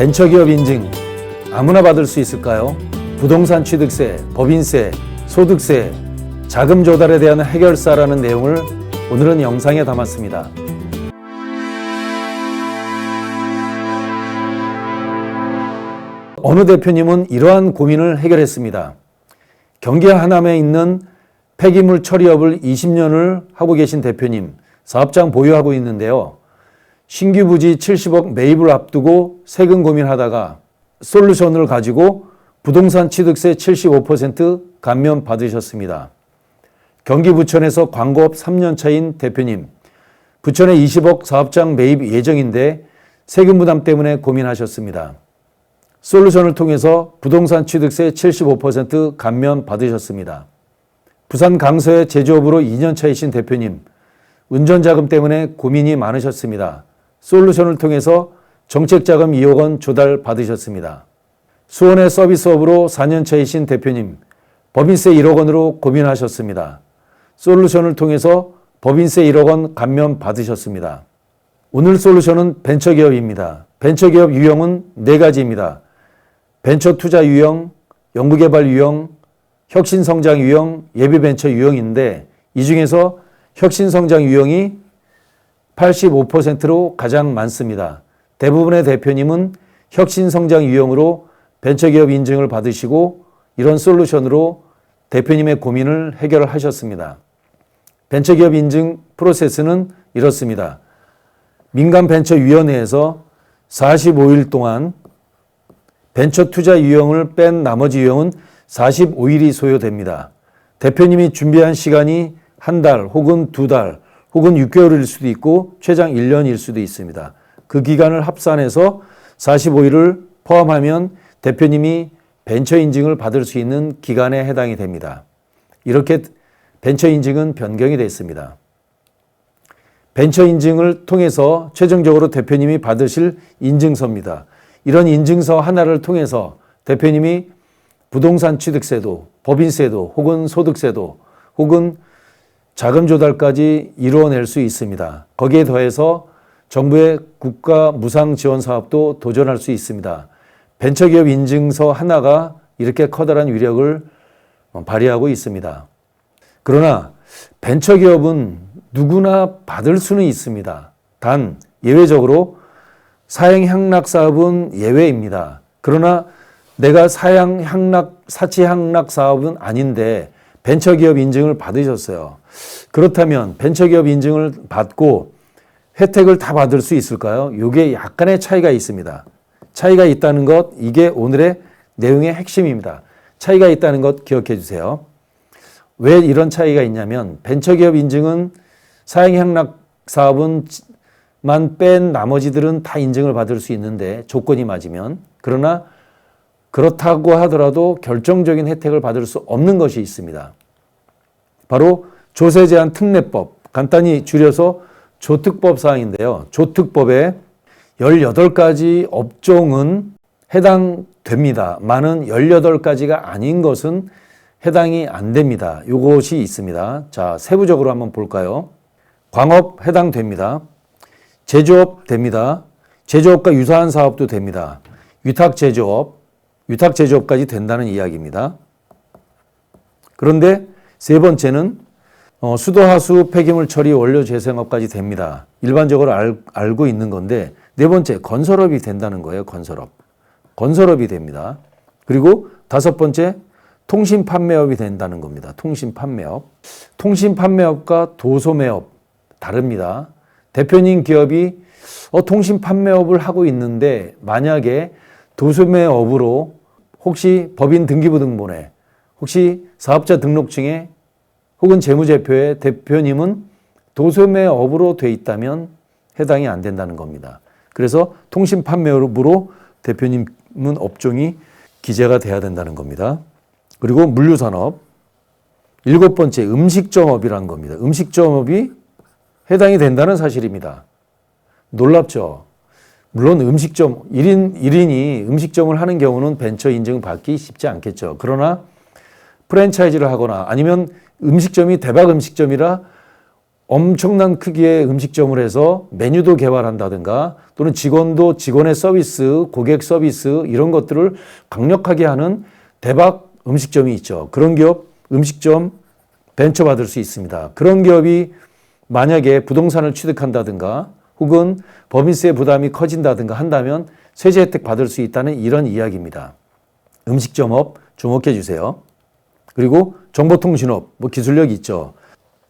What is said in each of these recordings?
벤처기업 인증 아무나 받을 수 있을까요? 부동산 취득세, 법인세, 소득세, 자금 조달에 대한 해결사라는 내용을 오늘은 영상에 담았습니다. 어느 대표님은 이러한 고민을 해결했습니다. 경기 하남에 있는 폐기물 처리업을 20년을 하고 계신 대표님, 사업장 보유하고 있는데요. 신규 부지 70억 매입을 앞두고 세금 고민하다가 솔루션을 가지고 부동산 취득세 75% 감면 받으셨습니다. 경기 부천에서 광고업 3년 차인 대표님, 부천에 20억 사업장 매입 예정인데 세금 부담 때문에 고민하셨습니다. 솔루션을 통해서 부동산 취득세 75% 감면 받으셨습니다. 부산 강서의 제조업으로 2년 차이신 대표님, 운전자금 때문에 고민이 많으셨습니다. 솔루션을 통해서 정책자금 2억 원 조달 받으셨습니다. 수원의 서비스업으로 4년 차이신 대표님, 법인세 1억 원으로 고민하셨습니다. 솔루션을 통해서 법인세 1억 원 감면 받으셨습니다. 오늘 솔루션은 벤처기업입니다. 벤처기업 유형은 네 가지입니다. 벤처 투자 유형, 연구개발 유형, 혁신성장 유형, 예비벤처 유형인데 이 중에서 혁신성장 유형이 85%로 가장 많습니다. 대부분의 대표님은 혁신성장 유형으로 벤처기업 인증을 받으시고 이런 솔루션으로 대표님의 고민을 해결하셨습니다. 벤처기업 인증 프로세스는 이렇습니다. 민간벤처위원회에서 45일 동안 벤처 투자 유형을 뺀 나머지 유형은 45일이 소요됩니다. 대표님이 준비한 시간이 한 달 혹은 두 달 혹은 6개월일 수도 있고 최장 1년일 수도 있습니다. 그 기간을 합산해서 45일을 포함하면 대표님이 벤처 인증을 받을 수 있는 기간에 해당이 됩니다. 이렇게 벤처 인증은 변경이 됐습니다. 벤처 인증을 통해서 최종적으로 대표님이 받으실 인증서입니다. 이런 인증서 하나를 통해서 대표님이 부동산 취득세도, 법인세도, 혹은 소득세도, 혹은 자금 조달까지 이루어낼 수 있습니다. 거기에 더해서 정부의 국가 무상 지원 사업도 도전할 수 있습니다. 벤처기업 인증서 하나가 이렇게 커다란 위력을 발휘하고 있습니다. 그러나 벤처기업은 누구나 받을 수는 있습니다. 단 예외적으로 사행 향락 사업은 예외입니다. 그러나 내가 사양 향락 사치 향락 사업은 아닌데 벤처기업 인증을 받으셨어요. 그렇다면 벤처기업 인증을 받고 혜택을 다 받을 수 있을까요? 이게 약간의 차이가 있습니다. 차이가 있다는 것 이게 오늘의 내용의 핵심입니다. 차이가 있다는 것 기억해 주세요. 왜 이런 차이가 있냐면 벤처기업 인증은 사행 향락 사업은 만뺀 나머지들은 다 인증을 받을 수 있는데 조건이 맞으면 그러나 그렇다고 하더라도 결정적인 혜택을 받을 수 없는 것이 있습니다. 바로 조세 제한 특례법 간단히 줄여서 조특법 사항인데요. 조특법에 18가지 업종은 해당됩니다. 많은 18가지가 아닌 것은 해당이 안 됩니다. 이것이 있습니다. 자, 세부적으로 한번 볼까요? 광업 해당됩니다. 제조업 됩니다. 제조업과 유사한 사업도 됩니다. 위탁 제조업, 위탁 제조업까지 된다는 이야기입니다. 그런데 세 번째는 어, 수도 하수 폐기물 처리 원료 재생업까지 됩니다. 일반적으로 알, 알고 있는 건데 네 번째 건설업이 된다는 거예요. 건설업. 건설업이 됩니다. 그리고 다섯 번째 통신 판매업이 된다는 겁니다. 통신 판매업. 통신 판매업과 도소 매업 다릅니다. 대표님 기업이 어, 통신 판매업을 하고 있는데 만약에 도소 매업으로 혹시 법인 등기부 등본에 혹시 사업자 등록증에 혹은 재무제표에 대표님은 도소매업으로 돼 있다면 해당이 안 된다는 겁니다. 그래서 통신 판매업으로 대표님은 업종이 기재가 돼야 된다는 겁니다. 그리고 물류산업 일곱 번째 음식점업이라는 겁니다. 음식점업이 해당이 된다는 사실입니다. 놀랍죠? 물론 음식점, 1인, 1인이 음식점을 하는 경우는 벤처 인증 받기 쉽지 않겠죠. 그러나 프랜차이즈를 하거나 아니면 음식점이 대박 음식점이라 엄청난 크기의 음식점을 해서 메뉴도 개발한다든가 또는 직원도 직원의 서비스, 고객 서비스 이런 것들을 강력하게 하는 대박 음식점이 있죠. 그런 기업 음식점 벤처 받을 수 있습니다. 그런 기업이 만약에 부동산을 취득한다든가 혹은 법인세 부담이 커진다든가 한다면 세제 혜택 받을 수 있다는 이런 이야기입니다. 음식점업 주목해 주세요. 그리고 정보통신업, 뭐 기술력 있죠.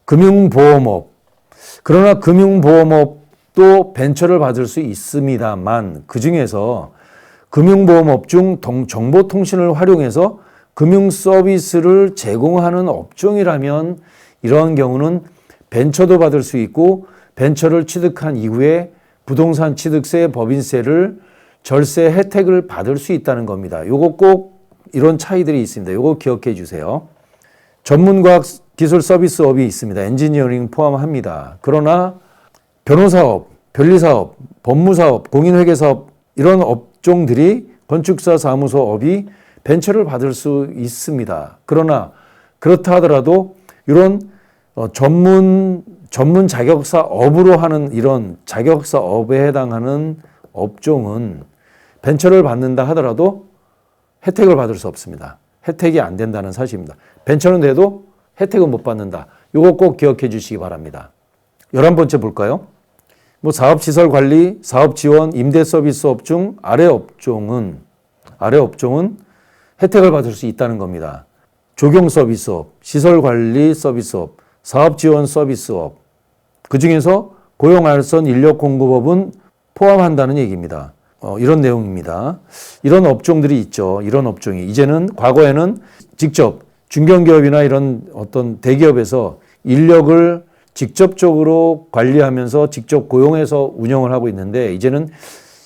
금융보험업. 그러나 금융보험업도 벤처를 받을 수 있습니다만 그 중에서 금융보험업 중 동- 정보통신을 활용해서 금융 서비스를 제공하는 업종이라면 이러한 경우는 벤처도 받을 수 있고 벤처를 취득한 이후에 부동산 취득세, 법인세를 절세 혜택을 받을 수 있다는 겁니다. 요거 꼭 이런 차이들이 있습니다. 요거 기억해 주세요. 전문과학 기술 서비스 업이 있습니다. 엔지니어링 포함합니다. 그러나 변호사업, 변리사업, 법무사업, 공인회계사업 이런 업종들이 건축사 사무소 업이 벤처를 받을 수 있습니다. 그러나 그렇다 하더라도 이런 어, 전문 전문 자격사 업으로 하는 이런 자격사 업에 해당하는 업종은 벤처를 받는다 하더라도 혜택을 받을 수 없습니다. 혜택이 안 된다는 사실입니다. 벤처는 돼도 혜택은 못 받는다. 이거 꼭 기억해 주시기 바랍니다. 열한 번째 볼까요? 뭐 사업시설 관리, 사업 지원, 임대 서비스업 중 아래 업종은 아래 업종은 혜택을 받을 수 있다는 겁니다. 조경 서비스업, 시설 관리 서비스업, 사업 지원 서비스업. 그 중에서 고용 알선 인력 공급업은 포함한다는 얘기입니다. 어, 이런 내용입니다. 이런 업종들이 있죠. 이런 업종이 이제는 과거에는 직접 중견기업이나 이런 어떤 대기업에서 인력을 직접적으로 관리하면서 직접 고용해서 운영을 하고 있는데 이제는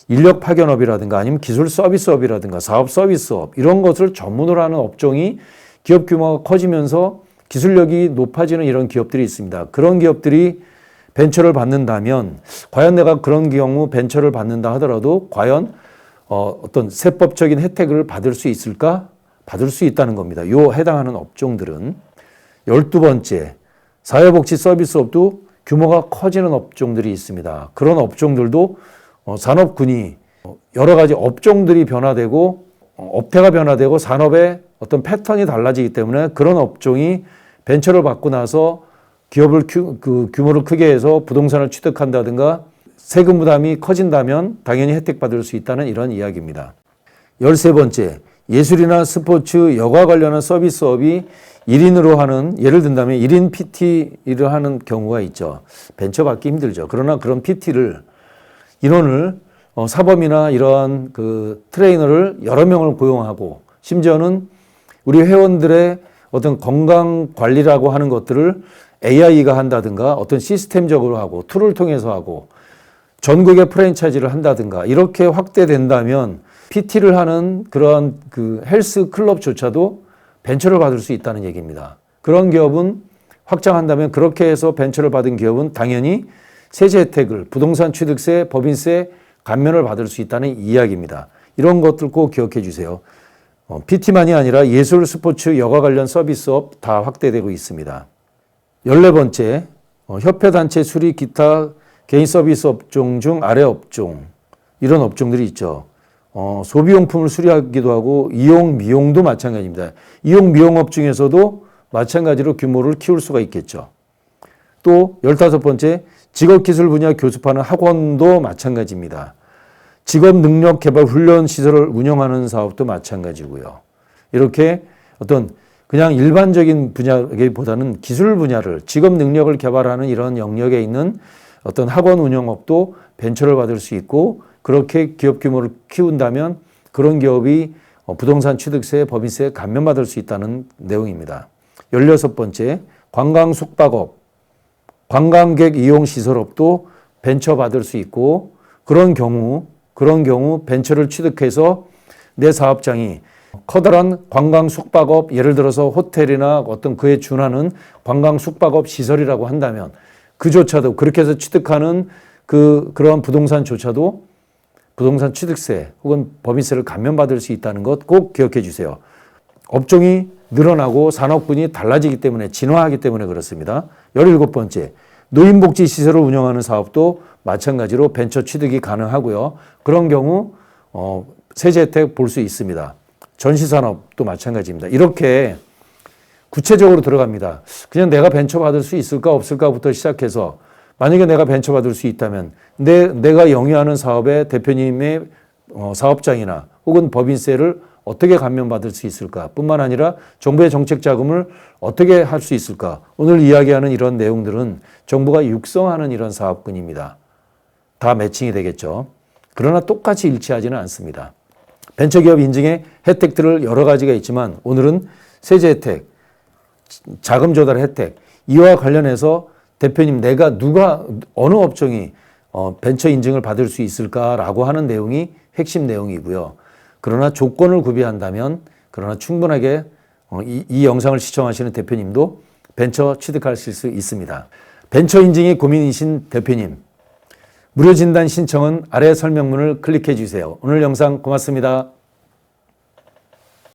인력 파견업이라든가 아니면 기술 서비스업이라든가 사업 서비스업 이런 것을 전문으로 하는 업종이 기업 규모가 커지면서 기술력이 높아지는 이런 기업들이 있습니다. 그런 기업들이 벤처를 받는다면 과연 내가 그런 경우 벤처를 받는다 하더라도 과연 어, 어떤 세법적인 혜택을 받을 수 있을까? 받을 수 있다는 겁니다. 요 해당하는 업종들은 열두 번째 사회복지 서비스업도 규모가 커지는 업종들이 있습니다. 그런 업종들도 어, 산업군이 어, 여러 가지 업종들이 변화되고 어, 업태가 변화되고 산업의 어떤 패턴이 달라지기 때문에 그런 업종이 벤처를 받고 나서 기업을 규, 그 규모를 크게 해서 부동산을 취득한다든가 세금 부담이 커진다면 당연히 혜택 받을 수 있다는 이런 이야기입니다. 열세 번째, 예술이나 스포츠, 여가 관련한 서비스업이 1인으로 하는, 예를 든다면 1인 PT를 하는 경우가 있죠. 벤처 받기 힘들죠. 그러나 그런 PT를, 인원을 어, 사범이나 이러한 그 트레이너를 여러 명을 고용하고 심지어는 우리 회원들의 어떤 건강 관리라고 하는 것들을 AI가 한다든가 어떤 시스템적으로 하고 툴을 통해서 하고 전국에 프랜차이즈를 한다든가 이렇게 확대된다면 PT를 하는 그러한 그 헬스 클럽조차도 벤처를 받을 수 있다는 얘기입니다. 그런 기업은 확장한다면 그렇게 해서 벤처를 받은 기업은 당연히 세제 혜택을 부동산 취득세, 법인세 감면을 받을 수 있다는 이야기입니다. 이런 것들 꼭 기억해 주세요. 어, PT만이 아니라 예술, 스포츠, 여가 관련 서비스업 다 확대되고 있습니다. 열네 번째, 어, 협회단체 수리 기타 개인 서비스 업종 중 아래 업종 이런 업종들이 있죠. 어, 소비용품을 수리하기도 하고 이용 미용도 마찬가지입니다. 이용 미용업 중에서도 마찬가지로 규모를 키울 수가 있겠죠. 또 열다섯 번째 직업기술 분야 교습하는 학원도 마찬가지입니다. 직업 능력 개발 훈련 시설을 운영하는 사업도 마찬가지고요. 이렇게 어떤 그냥 일반적인 분야보다는 기술 분야를 직업 능력을 개발하는 이런 영역에 있는 어떤 학원 운영업도 벤처를 받을 수 있고 그렇게 기업 규모를 키운다면 그런 기업이 어, 부동산 취득세, 법인세 감면받을 수 있다는 내용입니다. 열여섯 번째, 관광 숙박업, 관광객 이용 시설업도 벤처 받을 수 있고 그런 경우 그런 경우 벤처를 취득해서 내 사업장이 커다란 관광 숙박업 예를 들어서 호텔이나 어떤 그에 준하는 관광 숙박업 시설이라고 한다면 그조차도 그렇게 해서 취득하는 그 그러한 부동산조차도 부동산 취득세 혹은 법인세를 감면받을 수 있다는 것 꼭 기억해 주세요. 업종이 늘어나고 산업군이 달라지기 때문에 진화하기 때문에 그렇습니다. 열일곱 번째 노인복지 시설을 운영하는 사업도 마찬가지로 벤처 취득이 가능하고요. 그런 경우 어, 세제 혜택 볼 수 있습니다. 전시산업도 마찬가지입니다. 이렇게 구체적으로 들어갑니다. 그냥 내가 벤처 받을 수 있을까 없을까부터 시작해서 만약에 내가 벤처 받을 수 있다면 내, 내가 영위하는 사업의 대표님의 어, 사업장이나 혹은 법인세를 어떻게 감면받을 수 있을까 뿐만 아니라 정부의 정책 자금을 어떻게 할 수 있을까 오늘 이야기하는 이런 내용들은 정부가 육성하는 이런 사업군입니다. 다 매칭이 되겠죠. 그러나 똑같이 일치하지는 않습니다. 벤처기업 인증의 혜택들을 여러 가지가 있지만 오늘은 세제 혜택, 자금 조달 혜택 이와 관련해서 대표님 내가 누가 어느 업종이 어, 벤처 인증을 받을 수 있을까라고 하는 내용이 핵심 내용이고요. 그러나 조건을 구비한다면 그러나 충분하게 어, 이, 이 영상을 시청하시는 대표님도 벤처 취득하실 수 있습니다. 벤처 인증이 고민이신 대표님 무료 진단 신청은 아래 설명문을 클릭해 주세요. 오늘 영상 고맙습니다.